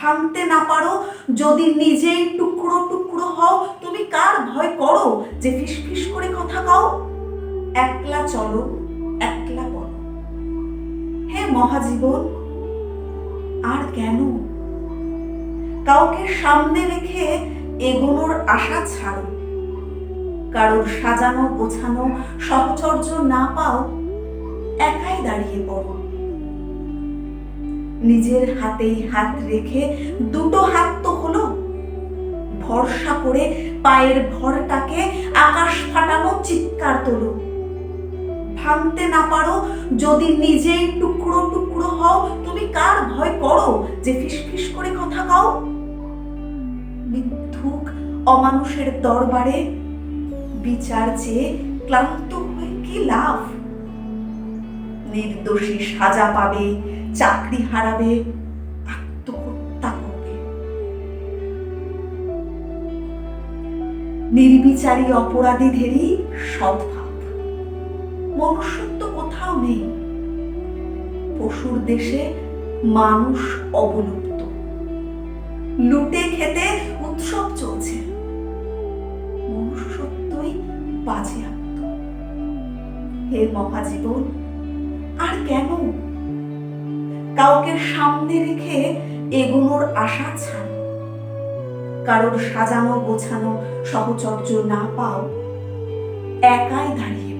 ভাঙতে না পারো, যদি নিজেই টুকরো টুকরো হও, তুমি কার ভয় করো যে ফিসফিস করে কথা কও? একলা চলো, একলা বলো। হে মহাজীবন, আর কেন? কাউকে সামনে রেখে এগোনোর আশা ছাড়ো। কারোর সাজানো গোছানো সহচর্য না পাও, একাই দাঁড়িয়ে পড়ো। নিজের হাতেই হাত রেখে দুটো হাত তো হলো। ভরসা করে পায়ের ভরটাকে আকাশ ফাটানো চিৎকার তোলো। ভাঙতে না পারো, যদি নিজেই টুকরো টুকরো হও, তুমি কার ভয় করো যে ফিসফিস করে কথা কও? মিথ্যুক অমানুষের দরবারে বিচার চেয়ে ক্লান্ত হয়ে কি লাভ? নির্দোষী সাজা পাবে চাকরি হারাবে, আত্মহত্যা করবে। নির্বিচারী অপরাধীদেরই সদ্ভাব মনুষ্যত্ব কোথাও নেই। পশুর দেশে মানুষ অবলুপ্ত। লুটে খেতে উৎসব চলছে। মনুষ্যত্বই বাজেয়াপ্ত। হে মহাজীবন, আর কেন কাউকে সামনে রেখে এগোনোর আশা ছাড়। কারোর সাজানো গোছানো সহচর্য না পাও একাই দাঁড়িয়ে